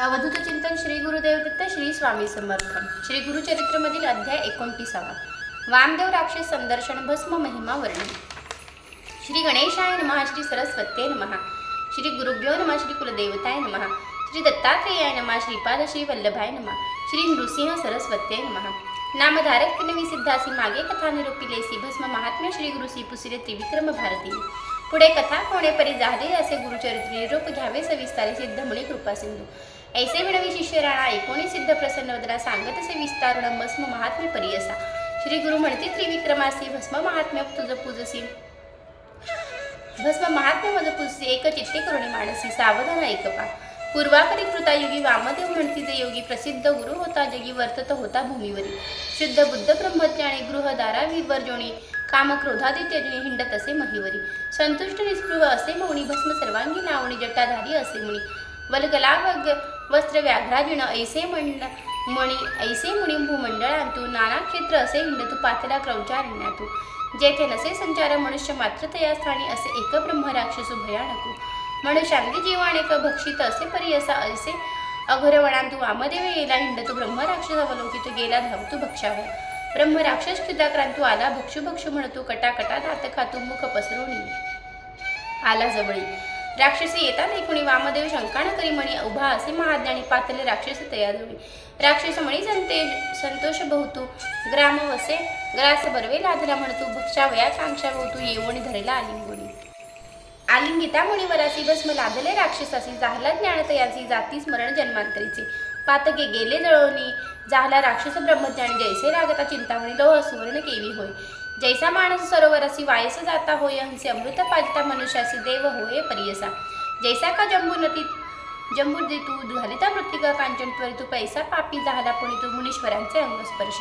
अवधूत चिंतन श्री गुरुदेव दत्त श्री स्वामी समर्थ. श्री गुरुचरित्रमधील अध्याय एकोणतीसावा. वामदेव राक्षस संदर्शन भस्म महिमा वर्णन. श्री गणेशाय नमः श्री सरस्वते नमः. श्री गुरुभ्यो नमः श्री कुलदेवताय नमः. श्री दत्तात्रेयाय नमः श्रीपाद श्री वल्लभाय नमः. श्री नृसिंह सरस्वते नमः. नामधारक पिनवी सिद्धासी मागे कथा निरूपिलेसी भस्म महात्म्य श्री गुरुसी पुसिरे त्रिविक्रम भारती. पुढे कथा कोणे परी झाले असे गुरुचरित्र निरूप घ्यावे सविस्तारे सिद्ध मुळे कृपा सिंधू ऐसे विणवी शिष्य राणा एकोणी सिद्ध प्रसन्न वदना सांगत असे विस्तारण भस्म महात्म्य परियसा. श्री गुरु म्हणते त्रिविक्रमासी भस्म महात्म्य तुझ पूजसी. भस्म महात्म्य मज पूजसी एक चित्ते करुणी मानसी सावधान ऐकपा. पूर्वापरी कृतायुगी वामदेव म्हणतीचे योगी प्रसिद्ध गुरु होता जगी वर्तत होता भूमीवरी. शुद्ध बुद्ध ब्रह्मज्ञानी गृहदारा विवर्जोणी काम क्रोधादित्य हिंडत असे महिवरी. संतुष्ट निस्पृह असे मौनी भस्म सर्वांगी लावणी जटाधारी असे मुनी. वल्गला वग वस्त्र व्याघ्राजिण ऐसे मंड मणी ऐसे मुनी भूमंडळांतू नाना क्षेत्र असे हिंडतू पातळा क्रौचारण्यातू. जेथे नसे संचार मनुष्य मात्र तया स्थानी असे एक ब्रह्मराक्षसू भयानकू. मनुष्यांगी जीवाणेक भक्षित असे परी असा ऐसे अघोरवणांतू वामदेव येला हिंडतू ब्रह्मराक्षस अवलोकित गेला धावतू भक्षावर. ब्रह्मराक्षस क्षुदाक्रांतू आला भक्षू भक्षू म्हणतो कटाकटा दात खातू मुख पसरून आला जवळी. राक्षसी येतात ऐकुणी वामदेव शंकान करी म्हणी उभा असे महाज्ञानी पातले राक्षस तयार होई राक्षस म्हणी संते संतोष बहुतू ग्राम वसे ग्रास बरवे लाधला म्हणतू भक्षावया कांक्षा बहुतू येवणी धरेला आलिंगोणी. आलिंगिता मुनिवरासी भस्म लादले राक्षसासी जाहला ज्ञान तयासी जाती स्मरण जन्मांतरीचे. पातके गेले जळवणी जाहला राक्षस ब्रह्मज्ञानी जैसे रागता चिंतामणी लोह सुवर्ण केली होय. जैसा माणस सरोवरासी वायस जाता होय हंसे अमृत पाजता मनुष्यासी देव होय परियसा। जैसा का जंबुनती जंबुर्दी तू घालिता मृत्तिका कांचन त्वरितू पैसा पापी झाला पुणे तू मुनीश्वरांचे अंगस्पर्श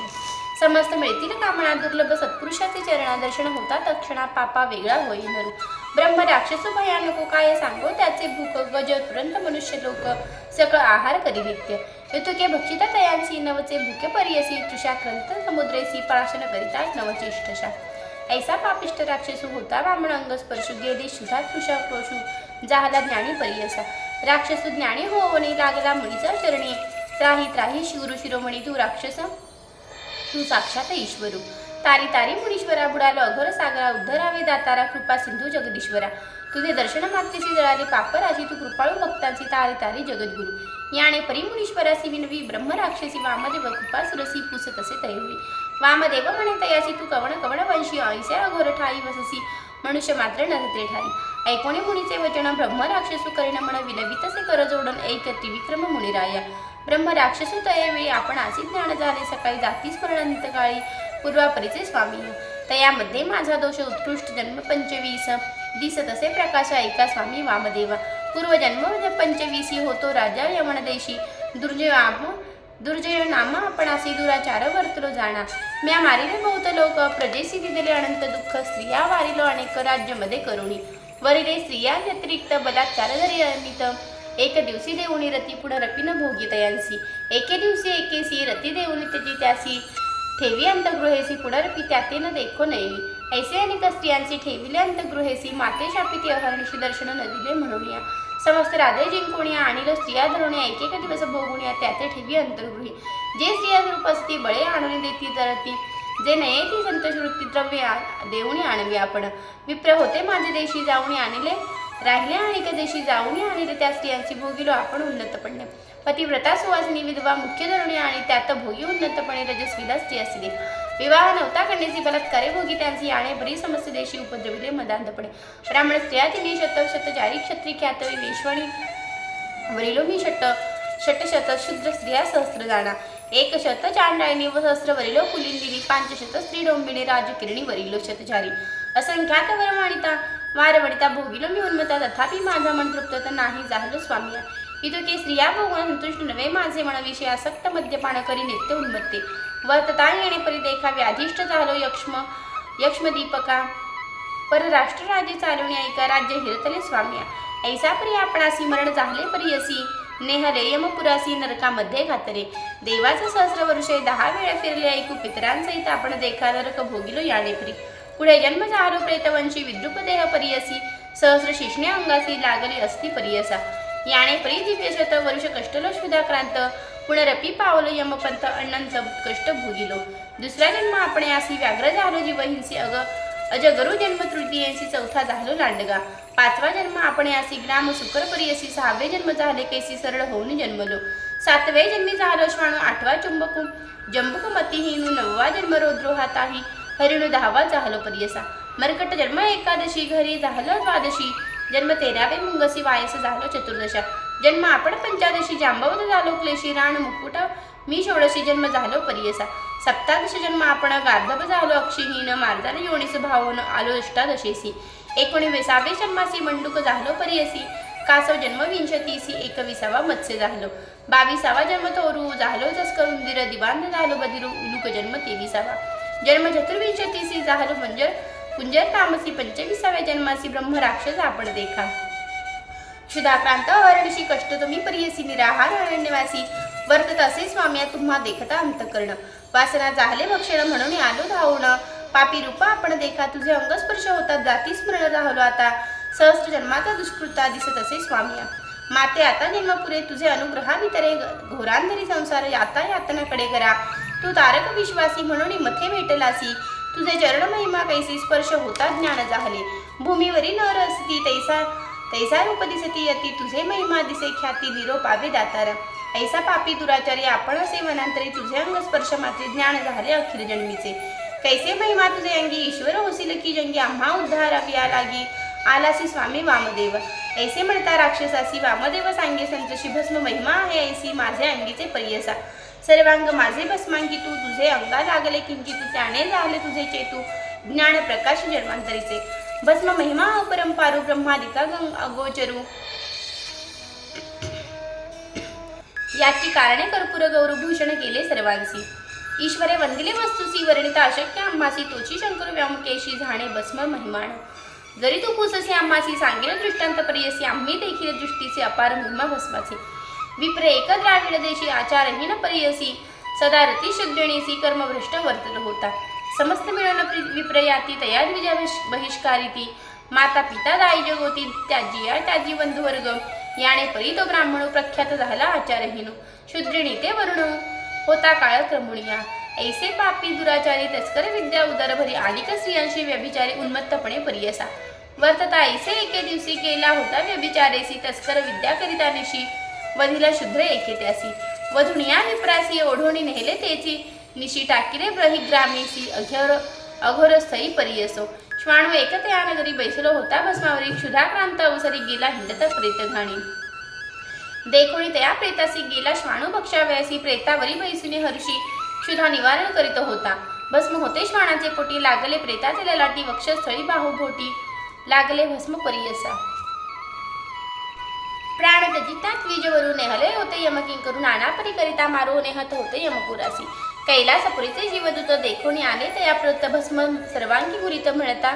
समस्त मिळतील कामना दुर्लभ सत्पुरुषाचे चरणादर्शन होता तक्षणा पापा वेगळा होई नरू। ब्रह्म राक्षस भयानको काय सांगो त्याचे भूक गज तुरंत मनुष्य लोक सकळ आहार करी नित्य। ऋतुके भक्षिता तयांसी नवचे भूके परियसी तुषाक्रंत समुद्रेसी प्राशन करिता नवचेष्टशा. ऐसा पापिष्ट राक्षसू होता वामन अंगस्पर्शू गेली शुधा तुषा क्रोशू जाहला ज्ञानी परियसा. राक्षसू ज्ञानी होवणी लागला मुळीचा चरणी. त्राही त्राही शिवरू शिरोमणी तू राक्षस तू साक्षात ईश्वरू. तारी तारी मुनीश्वरा बुडालो अघोर सागरा उद्धरावे दातारा कृपा सिंधू जगदीश्वरा. तुझे दर्शन मागतेसी जळाली पापराशी तू कृपाळू भक्तांची तारी तारी जगद्गुरु. याने परीमुनीश्वरासी विनवी ब्रह्म राक्षसी वामदेव कृपा सुरसी पुस तसे होई. वामदेव म्हणे तयासी तू कवण कवण वंशी ऐसे अघोर ठाई वससी मनुष्य मात्र नरते ठाई. ऐकोणी मुनीचे वचन ब्रह्म राक्षसू करीन म्हण विलवितसे कर जोडून ऐक त्रिविक्रम मुनिराया. ब्रह्म राक्षसू तयावेळी आपण आसी ज्ञान झाले सकाळी जाती स्मरणांत काळी. पूर्वापरीचे स्वामी. तयामध्ये माझा दोष उत्कृष्ट जन्म पंचवीस. दिसत असे प्रकाश ऐका स्वामी वामदेवा. पूर्वजन्म म्हणजे पंचवीसी होतो राजा यमनदेशी. दुर्जय दुर्जय नाम आपण असे दुराचार वर्तलो जाणा म्या मारिले बहुत लोक प्रजेसी दिलेले अनंत दुःख स्त्रिया वारिलो अनेक राज्यमध्ये करुणी. वरिले स्त्रिया व्यतिरिक्त बलात्कार जरी अमित एक दिवशी देऊनी रती पुढं रपिन भोगी तयांसी एके दिवशी एकेसी रती देऊनी त्याची त्यासी. ठेवी अंतगृहेसी पुनरपी त्यातेन देखो नये. ऐसे अनेक स्त्रियांची ठेविले अंतगृहेसी माते शापिती अहर्निशी दर्शन न म्हणूया समस्त राधे जिंकुणिया आणि स्त्रिया धरुणे एक दिवस भोगुण्या त्याचे ठेवी अंतर्गृही. जे स्त्रिया रूप असती बळे आणून देती जरती जे नये ती संतोष वृत्ती द्रव्य देऊन देऊनी आणवी आपण. विप्र होते माझे देशी जाऊनी आणले राहिले आणि त्या देशी जाऊनी आणि त्या स्त्रियांची भोगिलो आपण उन्नतपणे. पतिव्रता सुवासिनी विधवा मुख्य धरुणी आणि त्यात भोगी उन्नतपणे रजस्वीला स्त्री असली विवाह नव्हता करण्याची बलात्कारे भोगी त्यांची आणे बरी समस्या देशी उपद्रविले मदांतपणे ब्राह्मण स्त्रिया तिने शतशत जारी क्षत्री ख्यातवी वेश्वणी वरिलो मी षट षटशत शूद्र स्त्रिया सहस्र जाणा. एक शत चांडाळणी व सहस्र वरिलो कुलिंदिनी पांचशत स्त्री डोंबिणी राजकिरणी वरिलो शतचारी असंख्यात वरमाणिता वारवडिता भोगिलो मी उन्मता तथापि माझा मन तृप्त तर नाही झालो स्वामिया इतके स्त्रिया भोगून संतुष्ट नव्हे माझे मनविषय आसक्त मद्यपान करी नित्य उन्मत्ते. वर्तता येणे परी देखा व्याधिष्ट झालो यक्ष्म यक्ष्मदीपका. परराष्ट्र राज्य चालवणे ऐका राज्य हिरतले स्वाम्या ऐसा परी आपणासी मरण झाले परी असी. नेहले यमपुरासी नरकामध्ये घातले. देवाचे सहस्र वर्षे दहा वेळा फिरले ऐकू पितरांसहित आपण देखा नरक भोगिलो याने परी. पुढे जन्म झालो प्रेतवंशी विद्रुपदेह परियसी सहस्र शिष्णे अंगासी लागली असती परियसा याने परी शत वर्ष कष्टलो क्षुधाक्रांत पुनरपी पावलो यमपंत अण्णांत कष्ट भोगिलो. दुसरा जन्म आपण यासी व्याघ्र झालो जीवहिंसी अग अजगरु जन्म तृतीयसी चौथा झालो लांडगा. पाचवा जन्म आपण आसी ग्राम सुकर परियसी सहावे जन्म झाले कैसी सरळ होऊन जन्मलो. सातवे जन्मी झालो श्वाणू आठवा चुंबकू जंबुक मतिहीनु नववा जन्म रोद्रोहाताही हाताही हरिणू दहावा झालो परियसा. मरकट जन्म एकादशी घरी झालं द्वादशी. जन्म तेरावे मुंगसी वायस झालो चतुर्दशा. जन्म आपण पंचादशी जांबवत झालो क्लेशी राण मुकुट. मी षोडशी जन्म झालो परियसा. सप्तादश जन्म आपण गार्धव झालो अक्षिहीन. मार्जाल योनिस भावन आलो अष्टादशेसी. एकोणीसावे जन्मासी मंडूक झालो परियसी. कासव जन्म विंशतीसी. एकविसावा मत्स्य झालो. बावीसावा जन्म तोरू झालो तस्कर उंदिर दिवान झालो बदिरू उलुक जन्म तेविसावा. जन्म चतुर्विंशतीसी झालो मंजर कुंजर तामसी पंचवीसाव्या जन्मासी ब्रह्म राक्षस आपण देखा. क्षुधाक्रांत हरणशी कष्ट तुम्ही परियसी निराहार अरण्यवासी. वर्तत असे स्वाम्या तुम्हा देखता अंत करणं वासना झाले भक्षण म्हणून आलो धावणं पापी रूप आपण देखा तुझे अंगस्पर्श होतात जाती स्मरण राहलो आता. सहस्त्र जन्माचा दुष्कृता दिसत असे स्वामी. माते आता जन्मपुरे तुझे अनुग्रहा वितरे घोरांधरी संसार आता यातनाकडे करा. तू तारक विश्वासी म्हणून मथे भेटलासी तुझे चरण महिमा कैसी स्पर्श होता ज्ञान झाले भूमीवरील नर असती तैसा तैसा रूप दिसती यती तुझे महिमा दिसे ख्याती निरोपावे दातार. ऐसा पापी दुराचारी आपण असे मनांतरी तुझे अंग स्पर्श मात्र ज्ञान झाले अखिर जन्मीचे. कैसे महिमा तुझे अंगी? ईश्वर होसील की जंगी? आम्हा उद्धार या लागी. आलासी स्वामी वामदेव. ऐसे म्हणता राक्षसासी वामदेव सांगे संतशी भस्म महिमा आहे. ऐसी माझे अंगीचे परियसा. सर्वांग माझे भस्मांगी तू तुझे अंगा लागले किंचित त्याने झाले तुझे चेतू. ज्ञान प्रकाश जन्मांतरीचे. भस्म महिमा अपरंपारू ब्रह्मादिका गंग अगोचरू. याची कारणे कर्पूर गौरवभूषण केले सर्वांसी ईश्वरे वंदिले वस्तुसी वर्णिता अशक्य आम्हासी तोची शंकर व्यामकेशी झाणे भस्म महिमाण जरी तू पुससे आम्हासी सांगेल दृष्टांत परियसी आम्ही देखील दृष्टीचे अपार महिमा भस्माचे. विप्र एक द्राविड देशी आचारहीन परियसी सदा रतिशुद्धिणीसी कर्मभ्रष्ट वर्तत होता. समस्त मिळून विप्रयाती तया द्विजा बहिष्कारिती. माता पिता दाई जगोती त्याजी या त्याजी बंधुवर्ग. याने परी तो ब्राह्मण प्रख्यात झाला आचारहीन. शुद्रिणी ते वरुण. होता काळ क्रमुणिया. ऐसे पापी दुराचारी तस्कर विद्या उदरभरी आलिक अनेक स्त्रियांशी व्यभिचारी उन्मत्तपणे परियसा. वर्तता ऐसे एके दिवशी केला होता व्यभिचारेसी तस्कर विद्या करिता निशी वधीला शुद्र एके त्यासी. वधुनिया विप्रासी ओढोणी नेले तेची. निशी टाकिरे ब्रही ग्रामीसी अघोर अघोर स्थळी परियसो. श्वाणू एकतया नगरी बैसलो होता भस्मावरी. क्षुधाक्रांत अवसरी गेला हिंडत प्रेत घाणी देखोणी तया प्रेतासी गेला श्वाणू भक्षाव्यासी प्रेतावरी बैसुने हर्षी. क्षुधा निवारण करीत होता. भस्म होते श्वाणाचे पोटी लागले प्रेताचे ललाटी वक्षस्थळी बाहुभोटी. लागले भस्म परियसा. प्राण तजिता विजेवरून नेहले होते यमकिंग करून नानापरी करिता मारो नेहत होते यमपुरासी. कैलासपुरीचे जीवदूत देखून आले तया प्रतभस्म सर्वांगी गुरित म्हणता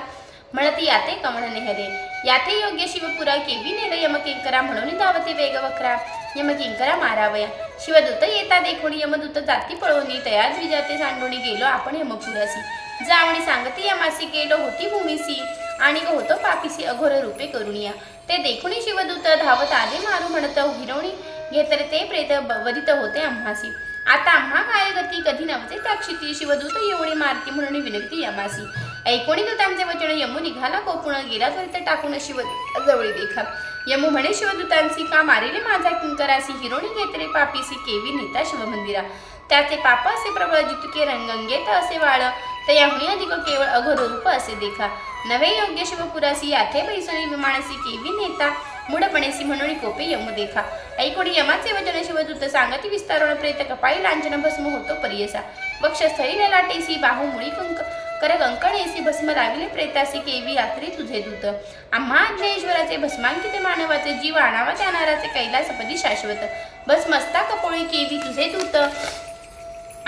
म्हणती याते कमळ नेहले. याते योग्य शिवपुरा केवी नेले यमकिंकरा म्हणून धावते वेग वक्रा यमकिंकरा मारावया. शिवदूत येता देखून यमदूत जाती पळवणी तया विजाते सांडोणी गेलो आपण यमपुरासी. जावणी सांगती यमासी गेलो होती भूमीसी. आणि होतो पापीसी अघोर रूपे करुणिया. ते देखुनी शिवदूत धावत आले मारू म्हणत हिरवणी घेतले ते प्रेत ब- वदित होते आम्हासी. आता आम्हा काय गती? कधी नव्हते त्या क्षिती. शिवदूत येवणी मारती म्हणून विनंती यमासी. ऐकोणी दूतांचे वचन यमू निघाला कोकुण गेला त्वरित टाकून शिवदूत जवळी देखा. यमू म्हणे शिवदूतांसी का मारिले माझा किंकरासी? हिरोणी घेतले पापीसी केवी नेता शिवमंदिरा. त्याचे पाप असे प्रबळ जितके रंगंगेत असे वाळ. तयाहुनी अधिक केवळ अघोर रूप असे देखा. नवे योग्य शिवपुरासी याथे बैसोनी विमानसी केवी नेता. मूढपणेसी म्हणून कोपे यम देखा. ऐकोडी यमाचे वचन शिवदूत सांगती विस्तारण प्रेत कपाळी लांछन भस्म होतो परियसा. वक्षस्थळी ललाटेसी बाहू मुळी कंक. कर कंकणेसी भस्म लाविले प्रेतासी केवी यात्री तुझे दूत. आम्हा ज्ञेश्वराचे भस्मांकिते मानवाचे जीव आणावा जाणाराचे कैलासपदी शाश्वत. भस्मस्ता कपोळी केवी तुझे दूत.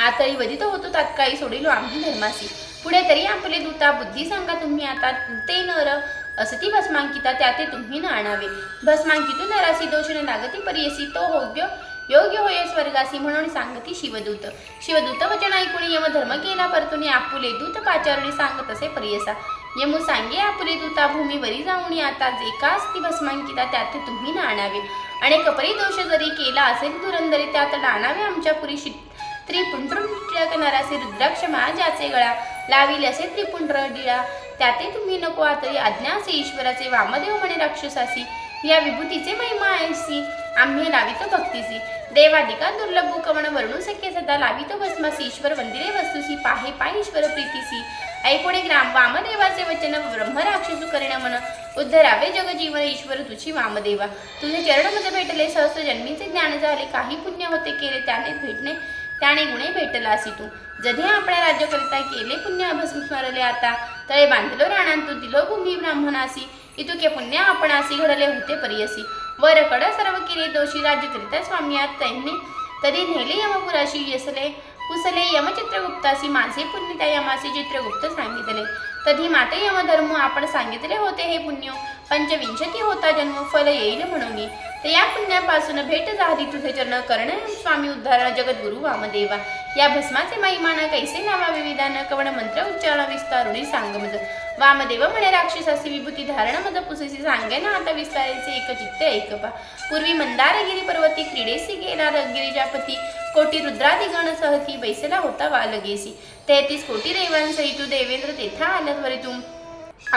आतळी वदित होतो तात्काळी सोडिलो आम्ही धर्मासी. पुढे तरी आपले दूता बुद्धी सांगा तुम्ही आता ते नर. असती भस्मांकिता त्याते तुम्ही न आणावे भस्मांकित नरासी दोष न लागती परियसी तो योग्य योग्य होय स्वर्गासी म्हणून सांगती शिवदूत. शिवदूत वचन ऐकून यम धर्म केला परतून आपुले दूत पाचारणी सांगत असे परियसा. यमू सांगे आपुले दूता भूमीवरी जाऊनी आता जे का असती भस्मांकिता त्यात तुम्ही न आणावे अनेक परिदोष जरी केला असेल दुरंदरी त्यात डाणावे आमच्या पुरी त्रिपुंड्र नरासे रुद्राक्ष महाजाचे गळा लाविल असे त्रिपुंड्र डिळा त्याते तुम्ही नको आतरी आज्ञा असे ईश्वराचे वामदेव म्हणे राक्षसासी या विभूतीचे महिमा ऐसी आम्ही लावितो भक्तीसी देवादिका दुर्लभ कवण वर्णू सख्य सदा लावितो भस्मासी ईश्वर वंदिरे वस्तुसी पाहे पाय ईश्वर प्रीतीसी ऐकोणे ग्राम वामदेवाचे वचन ब्रह्म राक्षसू करिण मन. उद्धरावे जगजीवन ईश्वर तुझी वामदेवा. तुझे चरणमध्ये भेटले सहस्र जन्मीचे ज्ञान झाले. काही पुण्य होते केले त्याने भेटणे. त्याने गुणे भेटलासी तू जधी आपल्या राज्यकरिता केले पुण्य अभस्मरले आता तळे बांधलो राणांतू दिलो भूमी ब्राह्मणासी इतुके पुण्य आपणासी घडले होते परियसी वरकड सर्व केले दोषी राज्यकरिता स्वामी आत त्यांनी तरी नेले यमपुराशी यसले. कुसले यमचित्रगुप्तासी माझे पुण्य त्या यमासी चित्रगुप्त सांगितले. तधी माते यमधर्म आपण सांगितले होते हे पुण्य. पंचविंशती होता जन्म फल येईल म्हणून. तर या पुण्यापासून भेट झाली तुझे चरण कर्ण स्वामी उद्धारण जगद्गुरु वामदेवा. या भस्माचे महिमान कैसे नावा विविधान कवण मंत्र उच्चारण विस्तारुणी सांगमज वामदेव म्हणे राक्षसासी विभूती धारण मद पुसेसी सांगे ना आता विस्तारेचे एक चित्त ऐकपा पूर्वी मंदारगिरी पर्वती क्रीडेसी गेला गिरिजापती. कोटी रुद्रादिगण सहती बैसला होता वालगेसी. तेहतीस कोटी देवांसहितू देवेंद्र तेथा आल्यावरी तू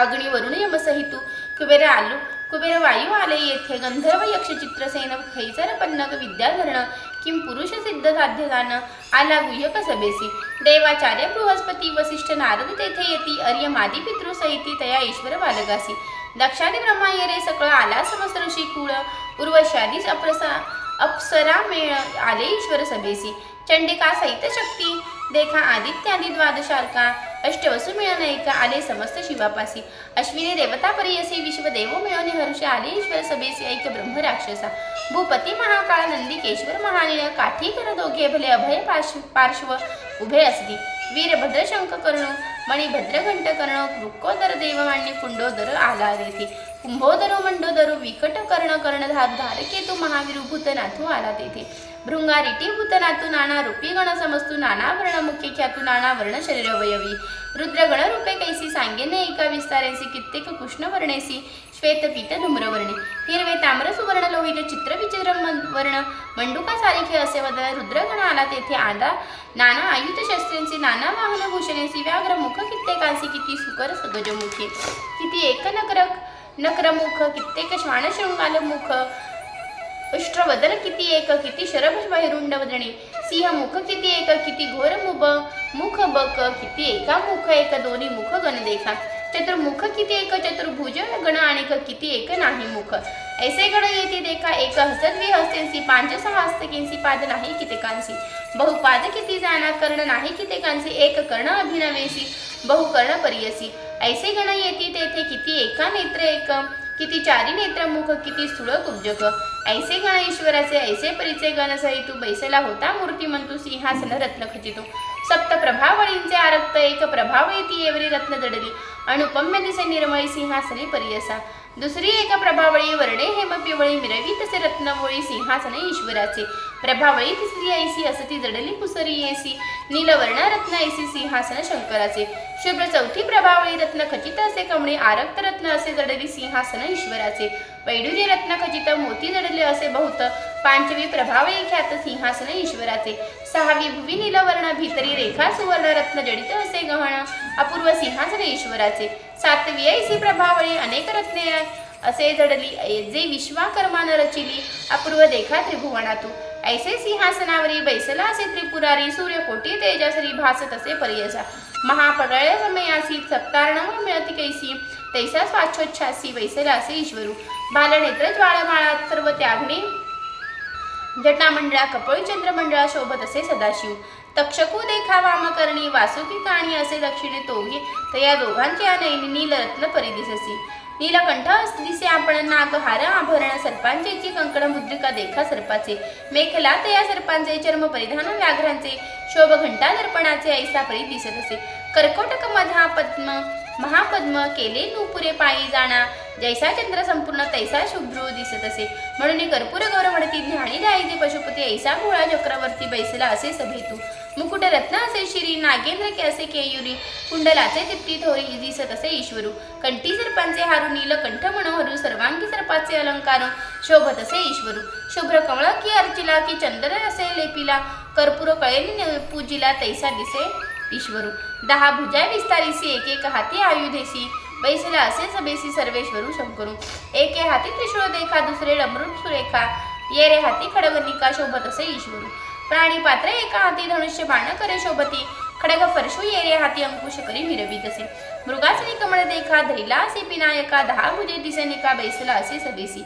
अग्निवरून यमसहितू कुबेर आलू. कुबेर वायू आले येथे गंधर्व यक्ष चित्रसेन खैसर पन्नक विद्याधरण किम पुरुष सिद्ध साध्य जाण आला गुह्यक सभेसी देवाचार्य बृहस्पती वसिष्ठ नारद तेथे येती अर्य मादी पितृ सहिती तया ईश्वर बालकासी दक्षादी ब्रह्मा येरे सकळ आला समस्त ऋषी कुळ उर्वशादीच अप्रसा अप्सरा मेळ आले ईश्वर सभेसी चंडिका सहित शक्ती देखा आदित्यादी द्वादशार्का. अष्टवसू मिळून ऐका आले समस्त शिवापासी. अश्विनी देवता परियसी विश्वदेव मिळवणे हर्ष आले ईश्वर सभेसी ऐक ब्रह्म राक्षसा. भूपती महाकाळ नंदिकेश्वर महानिय काठी कर दोघे भले अभय पार्श्व पार्श्व. उभे असली वीरभद्र शंख कर्ण मणिभद्र घंट कर्ण वृक्कोदर देवमान्य कुंडोदर आला तेथे कुंभोदर मंडोदर विकट कर्ण कर्णधार धारकेतू महावीर भूतनाथू आला तेथे भृंगारिटी भूतनाथू नाना रूपी गण समस्तू नाना वर्ण मुख्य ख्यातू नाना वर्ण शरीर वयवी रुद्रगण रूपे कैसी सांगेने एका विस्तारेसी कित्येक कृष्ण वर्णेसी श्वेत पीत धूम्रवर्णे. हिरवे ताम्र सुवर्ण लोहित चित्र विचित्र वर्ण. मंडुका सारिखे असे वदन रुद्रगण आला तेथे आला नाना आयुध शस्त्रेंची नाना वाहन भूषणेसी व्याघ्र मुख कित्येकांसी किती सुकर सगजमुखी. किती एक नकर नक्रमुख कित्येक श्वान मुख उष्ट्रवदन किती एक किती शरभ बहिरुंड वदने? सिंह मुख किती एक किती घोर मुब मुख बक किती एका मुख एक दोन्ही मुख गण देखा. चतुर्मुख किती एक चतुर्भुज गण आणि किती एक नाही मुख. ऐसे गण येते देखा एक हसत हस्तेंसी पांच सहा हस्तकेंसी पाद नाही कितेकांसी. बहुपाद किती जाना कर्ण नाही कितेकांसी एक कर्ण अभिनवेसी बहुकर्ण परियसी. ऐसे गण येती तेथे किती एका नेत्र एक किती चारी नेत्रमुख किती स्थूळ कुब्जक ऐसे गण ईश्वराचे ऐसे परिचय गण सहितू बैसला होता म्हणतो सिंहासन रत्न खचितो सप्त प्रभावळींचे आरक्त एक प्रभावळी ती एवरी रत्न जडली. अनुपम्य दिसे निर्मळी सिंहासनी परियसा. दुसरी एका प्रभावळी वर्णे हेम पिवळी मिरवी तसे रत्नवळी सिंहासने ईश्वराचे. प्रभावळी तिसरी ऐसी असती जडली कुसरी येसी नीलवर्ण रत्न ऐसी सिंहासन शंकराचे. शुभ्र चौथी प्रभावळी रत्न खचित असे कमळे आरक्त रत्न असे जडली सिंहासन ईश्वराचे. वैडूर्य रत्न खचित मोती जडले असे बहुत. पांचवी प्रभावळी ख्यात सिंहासन ईश्वराचे सहावी भुवी नीलवर्ण भीतरी रेखा सुवर्ण रत्न जडित असे गहण अपूर्व सिंहासन ईश्वराचे सातवी ऐसी प्रभावळी अनेक रत्ने असे जडली जे विश्वाकर्मान रचिली अपूर्व देखा त्रिभुवनातू. ऐसे सिंहासनावरी बैसला असे त्रिपुरारी सूर्यकोटी तेजसरी भासत असे परियसा. महापडळ्या समयासी सप्तारणव मिळती कैसी तैसा स्वाच्छोच्छासी वैसला असे ईश्वरू. बालनेत्र ज्वाळमाळात सर्व त्याग्ने जटामंडळा कपळी चंद्रमंडळा असे सदाशिव. तक्षकू देखा वामकर्णी वासुकी काणी असे दक्षिणे तोगी तर या दोघांच्या नयनी नीलरत्न परिदिससी नीलकंठ दिसे आपण नाग हार आभरण सर्पांचेची कंकण मुद्रिका देखा सर्पाचे. मेखला तया सर्पांचे चर्म परिधान व्याघ्रांचे. शोभ घंटा दर्पणाचे ऐसा परी दिसत असे. कर्कोटक मधा पद्म महापद्म केले नूपुरे पायी जाणा. जैसा चंद्र संपूर्ण तैसा शुभ्रू दिसत असे. म्हणून कर्पूर गौरव म्हणती ज्ञानी दायिते पशुपती ऐसा भोळा चक्रवर्ती बैसला असे सभेतू. मुकुट रत्न असे श्री नागेंद्र के असे केयुरी कुंडलाचे तिप्ती थोरी दिसत असे ईश्वरू. कंठी सर्पांचे हारू नीलकंठ मनोहरू सर्वांगी सर्पाचे अलंकार शोभत असे ईश्वरू. शुभ्र कमळ की अर्चिला की चंद्र असे लेपिला कर्पूर कळेली पूजिला तैसा दिसे ईश्वरू. दहा भुजा विस्तारीसी एक एक हाती आयुधेसी. बैसला असे सभेसी सर्वेश्वरू शंकरू. एके हाती त्रिशूळ देखा दुसरे डमरून सुरेखा. ये रे हाती खडगनिका शोभत असे ईश्वरू. प्राणी पात्र एका हाती धनुष्य बाण करे शोभती. खडग फरशू ये रे हाती अंकुश करी मिरवीत असे मृगासनी कमळ देखा धरिला असे पिनायका. दहा भुजे दिसेनिका बैसला असे सभेसी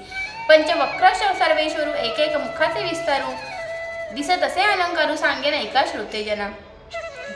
पंचवक्र सर्वेश्वरू एक एक मुखाचे विस्तारू. दिसत असे अलंकारू सांगे ऐका श्रोतेजना.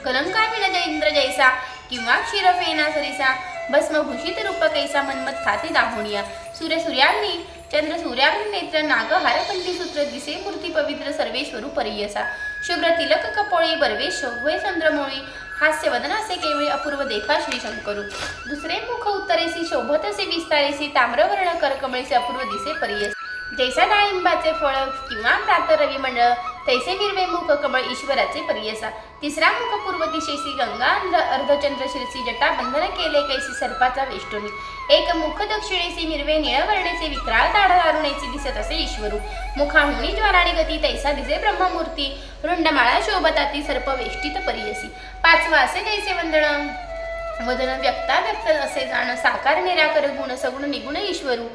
कलंका विन जय इंद्र जैसा किंवा क्षीरफेना सरिसा. भस्मभूषित रूप कैसा मनमत खाते दाहुनिया सूर्य सूर्याग्नी चंद्र सूर्याग्नी नेत्र नाग हारपंडी सूत्र दिसे मूर्ती पवित्र सर्वेश्वरू परियसा। शुभ्र तिलक कपोळी बर्वेश होय चंद्रमोळी हास्य वदनासे केवळी अपूर्व देखा श्री शंकरू। दुसरे मुख उत्तरेसी शोभतसे विस्तारेसी ताम्रवर्ण करकमळीचे अपूर्व दिसे परियस। जैसा डाळिंबाचे फळ किंवा प्रात मंडळ तैसे निर्वे मुख कमळ ईश्वराचे परियसा तिसरा मुख पूर्व दिशेसी गंगा अर्धचंद्र शिरसी जटा बंधन केले कैसी सर्पाचा वेष्टोनी. एक मुख दक्षिणेसी निर्वे निळवर्णेचे विक्राळ दाढ दारुणेची दिसत असे ईश्वरू. मुखाहुणी ज्वाराणी गती तैसा दिसे ब्रह्ममूर्ती. रुंडमाळा शोभताती सर्प वेष्टित परियसी पाचवा असे जैसे वंदन. वदन व्यक्ता व्यक्त असे जाण साकार निराकर गुण सगुण निगुण ईश्वरू.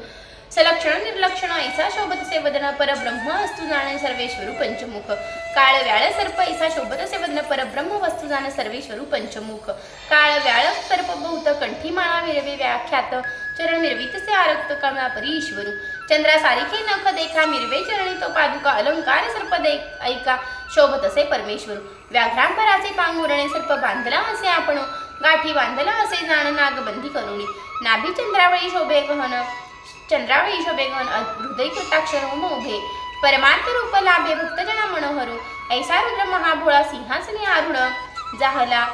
सलक्षण निर्लक्षण ऐसा शोभत से वदन परब्रह्म वस्तू जाणे सर्वेश्वरू पंचमुख. काळ व्याळ सर्प ऐसा शोभत असे वदन परब्रह्म वस्तू जाण सर्वेश्वरू पंचमुख. काळ व्याळ सर्प बहुत कंठी माळा मिरवे व्याख्यात. चरण मिरवीत से आरक्त कमळा परी ईश्वरू चंद्रा सारिखे नख देखा मिरवे चरणी तो पादुका अलंकार सर्प दे ऐका शोभत असे परमेश्वरू. व्याघ्रांबराचे पांगुरणे सर्प बांधला असे आपण. गाठी बांधला असे जाण नागबंदी करुणी. नाभी चंद्रावळी शोभे गहन चंद्रावळी शोभेगन हृदय कृताक्षर होम उभे. परमार्थ रूप लाभे भक्तजना मनोहरू. ऐसा रुद्र महाभोळा सिंहासनी आरुण जाहला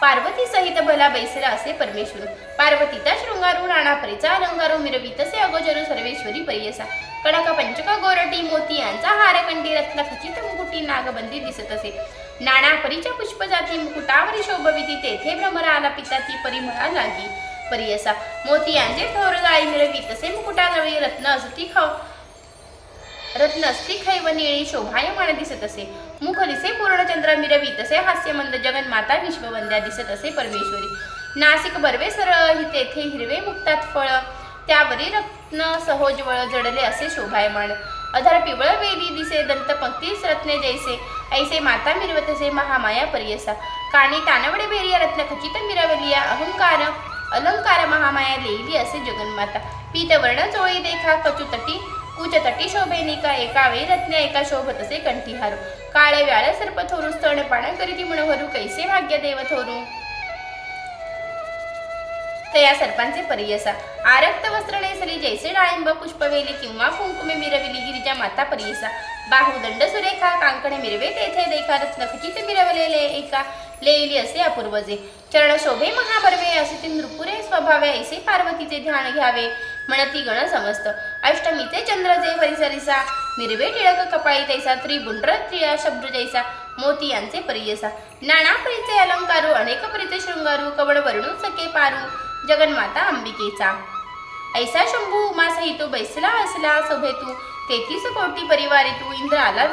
पार्वती सहित भला बैसला असे परमेश्वर. पार्वतीचा शृंगारू राणापरीचा अलंगारू मिरवितसे अगोचरू सर्वेश्वरी परियसा. कडक पंचक गोरटी मोती यांचा हारकंडी रत्न खचित मुकुटी नागबंदी दिसत असे. नाणापरीच्या पुष्पजाती मुकुटावरी शोभविती तेथे भ्रमरा आला पिता ती परिमळा लागी. परियसा. मोतियांचे थोर गाळी मिळवी तसे मुकुटाजवळी रत्न असती खाव रत्न असती खैव निळी शोभायमान दिसत असे. मुख दिसे पूर्णचंद्र मिरवी तसे हास्यमंद जगन्माता विश्ववंद्या दिसत असे परमेश्वरी. नासिक बर्वे सरळ तेथे हिरवे मुक्तात फळ त्यावरी रत्न सहोज्वळ जडले असे शोभायमान. अधर पिवळ वेदी दिसे दंत पंक्तीस रत्ने जैसे. ऐसे माता मिरवतसे महामाया परियसा. काणी तानवडे बेरिया रत्न खचित मिरवलिया अहंकार अलंकार महामाया लिहिली असे जगन्माता. पीतवर्ण चोळी देखा कचुतटी कुचतटी शोभेनिका एका वेळी रत्न एका शोभत असे कंठीहारू. काळे व्याळ सर्प थोरू स्तण पाण करीती मनोहरू कैसे भाग्य देव थोरू? तया सर्पांचे परियसा आरक्त वस्त्र नेसली जैसे डाळिंब पुष्पवेली किंवा कुंकुमे मिरविली गिरिजा माता परियसा बाहुदंड सुरेखा कांकणे मिरवे तेथे देखा रत्नखचित मिरवलेले एका लेली असे अपूर्वजे. चरण शोभे महाबर्वे असे ती नृपुरे स्वभावे ऐसे पार्वतीचे ध्यान घ्यावे म्हणती गण समस्त. अष्टमीचे चंद्र जे परिसरिसा मिरवे टिळक कपाळी तैसा त्रिबुंड्र त्रिया शब्द जैसा मोती यांचे परियसा नाना परीचे अलंकारू अनेक परीचे शृंगारू कवड वर्णू सके पारू जगन्माता अंबिकेचा. ऐसा शंभू उमासहितो बैसला असला सभेतू तेथीस कोटी परिवारितू इंद्र आला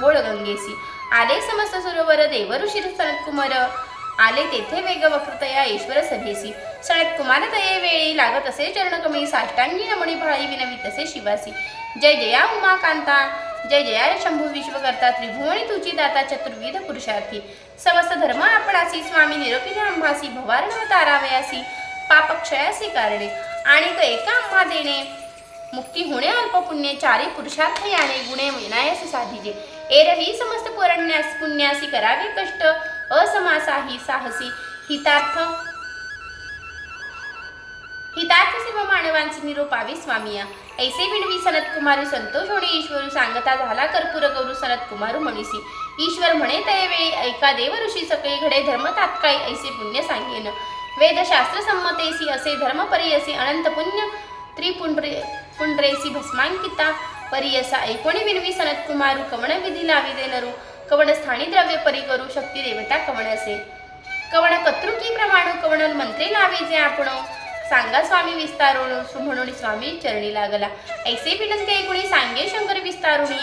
मोळगंगेसी आले समस्त सरोवर देव ऋषी सनत कुमार. आले तेथे वेग वक्रतया ईश्वर सभेसी. सनत कुमार तये वेळी लागत असे चरणकमी साष्टांगी नमणी भाळी विनवी तसे शिवासी. जय जया उमाकांता जय जया शंभू विश्वकर्ता त्रिभुवनी तुझी दाता चतुर्विध पुरुषार्थी. समस्त धर्म आपणासी स्वामी निरोपी अंभासी भवारण तारावयासी. पापक्षयासी कारणे आणि तो एका आम्हा देणे मुक्ती होणे अल्प पुण्य चारी पुरुषार्थ याने गुणे विनायस साधिजे. एरवी समस्त पुरण्यास पुण्यासी करावे कष्ट असमासाही साहसी हितार्थ हितार्थ सर्व मानवांचे निरोपावे स्वामिया ऐसे विणवी सनत कुमारू संतोष होणे ईश्वरू सांगता झाला कर्पूर गौरू सनत कुमारू म्हणीसी ईश्वर म्हणे तयवेळी ऐका देव ऋषी सगळे घडे धर्म तात्काळी ऐसे पुण्य सांगेन. वेदशास्त्र संमतेसी असे धर्मपरियसी अनंत पुण्य त्रिपुंड्रे पुंड्रेसी भस्मांकिता परियसा ऐकोणी विनवी सनत कुमारू कवण विधी लावी देनरू कवण स्थानी द्रव्य परी करू शक्ती देवता कवण असे कवण कतृकी प्रमाण कवण मंत्रे लावेचे आपण। सांगा स्वामी विस्तारुण म्हणून स्वामी चरणी लागला। ऐसे विनंती ऐकुणी सांगे शंकर विस्तारुणी।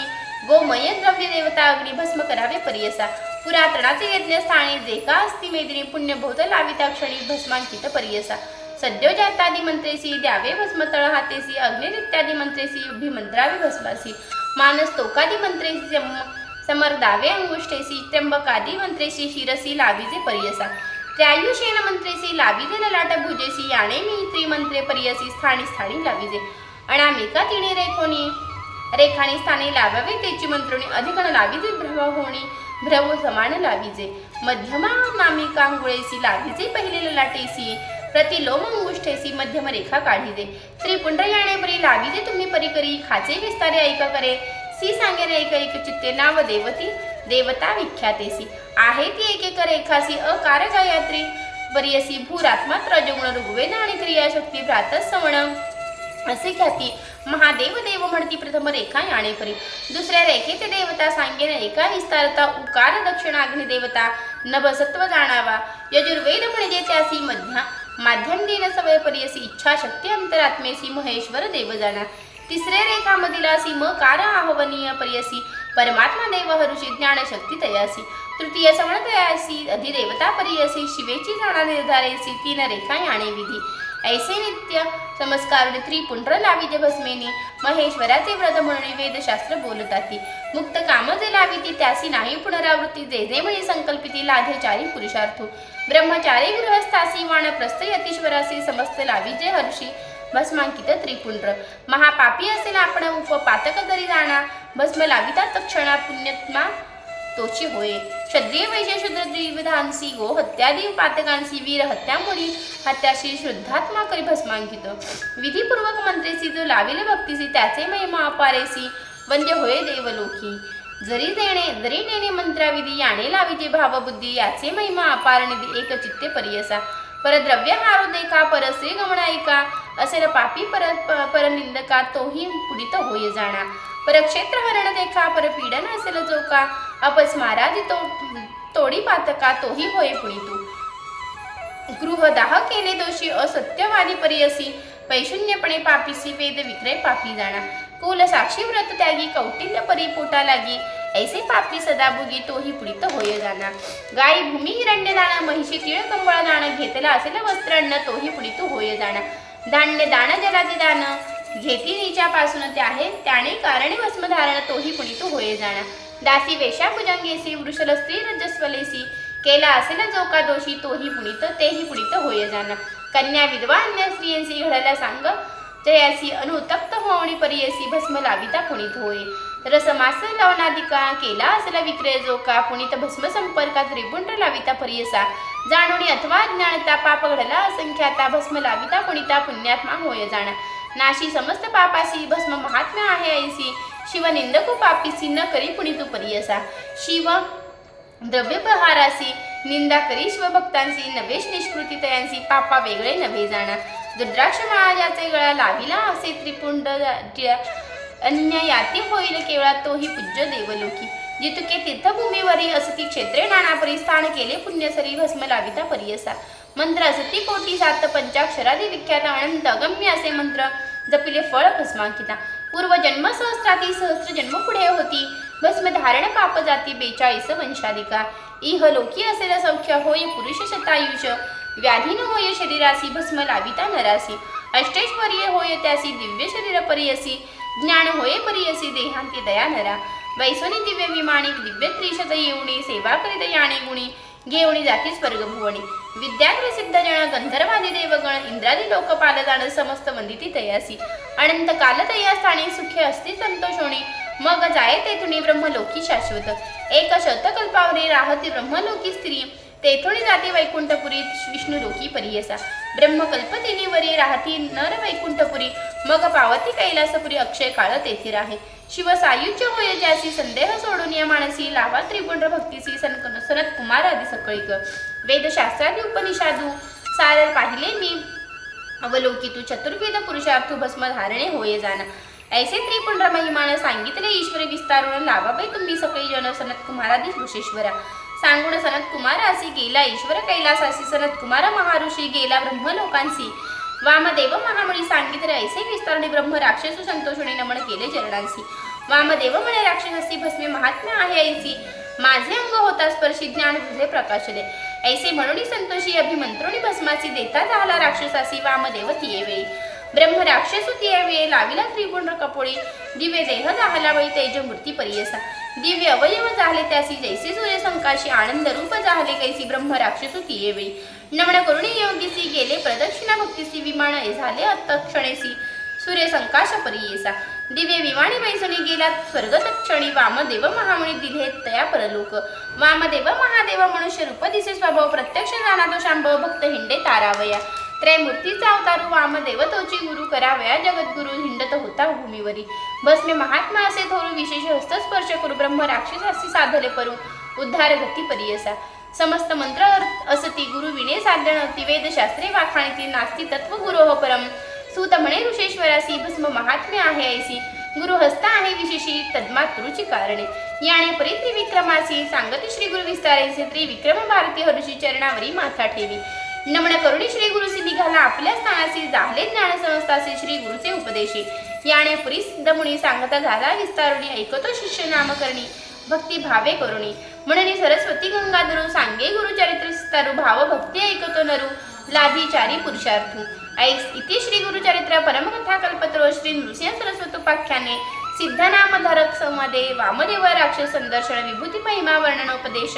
गोमय द्रव्य देवता अग्नी भस्म करावे परियसा। पुरातनाचे यज्ञ स्थानी जे का अस्ति मेदिनी पुण्यभोत लाविता क्षणी भस्मांकित परियसा. सद्योजातादी मंत्रेसी द्यावे भस्म तळ हातेसी अग्निरित्यादी मंत्रेसी अभिमंत्रावे भस्मासी. मानस तोकादी मंत्रेसी समर्दावे अंगुष्ठेसी त्र्यंबकादी मंत्रेसी शिरसी लाविजे परियसा. त्र्यायुषेन मंत्रेसी लाविजे ललाट भुजेसी याने मी त्रिमंत्रे परियसी स्थानी स्थानी लाविजे. अनामिका तिने रेखोनी रेखाणी स्थानी लावावे त्याची मंत्रोणी अधिकण लाविजे भ्रम होणी. भ्रव समान लाविजे. मध्यमा नामिका कांगुळेसी लाविजे पहिले ललाटेसी प्रतिलोम अंगुष्ठेसी मध्यम रेखा काढिजे. त्रिपुंड याने परी तुम्ही परिकरी खाचे विस्तारे ऐका करे. सी सांगेने ऐक ऐक चित्ते नाव देवती. देवता विख्यातेसी. आहे ती एक एक रेखासी अकार गायत्री. असी भूरात्मा त्रजगुण ऋग्वेद आणि क्रियाशक्ती भ्रातच सवण असे ख्याती महादेव देव म्हणती प्रथम रेखा याणेपरी दुसऱ्या रेखेचे देवता सांगेन एका विस्तारता उकार दक्षिणाग्नी देवता. नभसत्व जाणावा. यजुर्वेद म्हणजे त्यासी मध्या. माध्यम दिन सवय परियसी इच्छा शक्ती अंतरात्मेसी महेश्वर देव जाणा तिसऱ्या असी म कार आह्वनीय परियसी परमात्मा देव हरुषी ज्ञानशक्ती तयासी. तृतीय सवण तयासी अधिदेवता परियसी शिवेची जाणा निर्धारेसी तीन रेखा याणे विधी. ऐसे नित्य समस्कार त्रिपुंड्र लाविते भस्मेने महेश्वराचे व्रत म्हणून वेदशास्त्र बोलताती मुक्त काम जे लाविती त्यासी नाही पुनरावृत्ती. जे जे म्हणे संकल्पिती लाधेचारी पुरुषार्थू. ब्रह्मचारी गृहस्थासी वाणप्रस्थ यतीश्वरासी समस्त लाविजे हर्षी. भस्मांकित त्रिपुंड्र. महापापी असेल आपण उपपातक जरी जाणा. भस्म लाविता तक्षणा पुण्यत्मा तोची होय. क्षत्रिय वैश्य शूद्र द्विविधांसी गो हत्यादी पातकांसी वीर हत्यामुळी हत्याशी शुद्धात्मा करी भस्मांकित. विधीपूर्वक मंत्रेसी जो लाविले भक्तीसी त्याचे महिमा अपारेसी. वंद्य होय देवलोकी. जरी देणे जरी नेणे मंत्राविधी याने लाविजे भावबुद्धी याचे महिमा अपार निधी एक चित्ते परियसा. परद्रव्य हारो देखा परश्री गमनायिका. असेल पापी पर परनिंदका तोही पुढीत होय जाणा. परक्षेत्र हरण देखा परपीडन असेल जो का अपस्मारादी तो तोडी पातका तोही होय पुढितू गृहदाह केले दोषी असत्यवादी परियसी पैशून्यपणे पापीसी वेद विक्रय पापी जाणा. कुल साक्षी व्रत त्यागी कौटिल्य परिपोटा लागी. ऐसे पापी सदाभुगी तोही पुढीत होय जाणा. गाई भूमी हिरण्य दाणा महिषी तिळ कंबळ दाण घेतला असेल वस्त्रांना तोही पुढीत होय जाणा. धान्य दान जलादी दान घेती निच्यापासून ते आहे त्याने कारणे भस्मधारण तोही पुढित होय जाणा. दासी वेशा भुजंगेसी वृषल स्त्री रजस्वलेसी केला असेल जो का दोषी तोही पुणित तेही पुणित होय जाणा. कन्या विधवा अन्य स्त्रियांसी घडायला सांग जयासी अनुतप्त होवणी परियसी भस्म लाविता पुणित होय. रसमास लवनादिका केला असला विक्रय जो का पुणित भस्म संपर्कात त्रिपुंड लाविता परियसा. जाणुणी अथवा अज्ञानता पाप घडला असंख्याता भस्म लाविता पुणिता पुण्यात्मा होय जाणा. नाशी समस्त पापासी भस्म महात्म्य आहे ऐसी शिव निंदको पापीसी न करी पुणी तू परियसा. शिव द्रव्य प्रहारासी निंदा करी शिवभक्तांसी नवेश निष्कृती तयांसी पापा वेगळे नव्हे जाणा. रुद्राक्ष महाराजाचे गळा लाविला असे त्रिपुंड अन्य याती होईल केवळा तोही पूज्य देवलोकी. जितुके तीर्थभूमीवरी असती क्षेत्रे नानापरी स्थान केले पुण्यसरी भस्म लाविता परियसा. मंत्र सती कोटी सात पंचाक्षरादी विख्यात अनंत अगम्य असे मंत्र. जपिले फळ भस्मांकिता. पूर्व जन्म सहस्राती सहस्र जन्म पुढे होती. भस्म धारण पाप जाती बेचाळीस वंशाधिका. इह लोकी असेल सौख्य होय पुरुष शतायुष. व्याधी न होय शरीरासी भस्म लाविता नरासी. अष्टेश्वर्य होय त्यासी दिव्य शरीर परियसी. ज्ञान होय परियसी देहांती दया नरा. वैसोनी दिव्य विमानिक दिव्य त्रिशत येऊणी सेवा करीत याणे गुणी. घेऊणी जाती स्वर्ग भुवणी विद्याग्र सिद्ध गंधर्वादी देवगण इंद्रादी लोकपाल जाण समस्त वंदिती तयासी. अनंत काल तया स्थानी सुखे असती होणे मग जाय तेथुनी ब्रह्मलोकी शाश्वत. एक शतकल्पावरी राहती ब्रह्मलोकी स्त्री. तेथुनी जाती वैकुंठपुरी विष्णुलोकी परियसा. ब्रह्मकल्पतिनीवरी राहती नर वैकुंठपुरी. मग पावती कैलासपुरी अक्षय काळ तेथे राहे. शिवसायुज्य होय ज्यासी संदेह सोडून या मानसी लावा त्रिपुंड भक्तीसी सनकन सनत कुमार आदी सकळिक. वेदशास्त्रादी उपनिषादू सार पाहिले मी. अवलोकितू चतुर्वेद पुरुषार्थ भस्म धारणे होय जाना ऐसे त्रिपुंड महिमान सांगितले ईश्वरी विस्तारून लावाबाई तुम्ही सगळे जन सनत कुमारादी ऋषेश्वरा. सांगून सनत कुमारासी गेला ईश्वर कैलासासी सनत कुमार महाऋषी गेला ब्रह्मलोकांसी. वामदेव महामुनी सांगितले ऐसे विस्तारणे ब्रह्म राक्षसू संतोषणे नमन केले चरणांसी वामदेव म्हणे राक्षसी भस्मे महात्म्य आहे ऐसी. माझे अंग होता स्पर्शी ज्ञान तुझे प्रकाशले. ऐसे म्हणून संतोषी अभिमंत्रुणी भस्माची देता झाला राक्षसासी वामदेव तिये वेळी ब्रह्म राक्षसू तिये वेळी लाविला त्रिगुण कपोळी. दिवे देह जाहला वळी तेज मूर्ती परियसा. दिव्य अवयव झाले त्यासी जैसे सूर्य संकाशी आनंद रूप झाले कैसी ब्रह्म राक्षसुती येवे नमन करुणी योगीसी गेले प्रदक्षिणा भक्तीसी विमान झाले अत्तक्षणेसी सूर्य संकाश परियेसा दिव्य विमानी बैसणी गेला स्वर्ग तत्क्षणी वामदेव महामुनी दिले तया परलोक. वामदेव महादेव मनुष्य रूप दिसे स्वभाव प्रत्यक्ष जाणा तो शांभव भक्त हिंडे तारावया. त्रयमूर्तीचा अवतारू वामदेव तोची गुरु करावया जगद्गुरु हिंडत होता भूमीवरी. भस्मे महात्मा असे थोरू विशेष हस्तस्पर्श करू ब्रह्म राक्षसासी साधले परू उद्धार गती परियसा. समस्त मंत्र असती गुरु विणे साधन अति वेदशास्त्रे वाखाणीती नास्ती तत्व गुरोह हो परम. सूत म्हणे ऋषेश्वरासी भस्म महात्म्य आहे ऐसी. गुरु हस्त आहे विशेषी तद्मातृची कारणे. याने परी त्रिविक्रमासी सांगती श्री गुरु विस्तारेचे त्रिविक्रम भारती हरुषी चरणावरी माथा ठेवी. नमन करुणी श्री गुरुसी निघाला आपल्या स्थानासी झाले ज्ञान समजतासी श्री गुरुचे उपदेशी. याने पुरी सिद्ध मुनी सांगता झाला विस्तारुणी ऐकतो शिष्य नामकरणी. भक्ती भावे करुणी. म्हणून सरस्वती गंगाधरू सांगे गुरुचरित्र विस्तारू भाव भक्ती ऐकतो नरू. लाभी चारी पुरुषार्थू. ऐस इति श्री गुरुचरित्र परमकथा कल्पत्रो श्री नृसिंह सरस्वतोपाख्याने सिद्धनामधारक संवादे वामदेव राक्षस संदर्शन विभूती महिमा वर्णनोपदेश.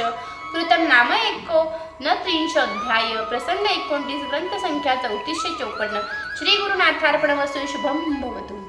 कृतम नाम एको न त्रिंशोध्याय प्रसंग एकोणतीस ग्रंथ संख्या चौतीसशे चौपन्न. श्री गुरुनाथार्पण वस्तू शुभम भवतु.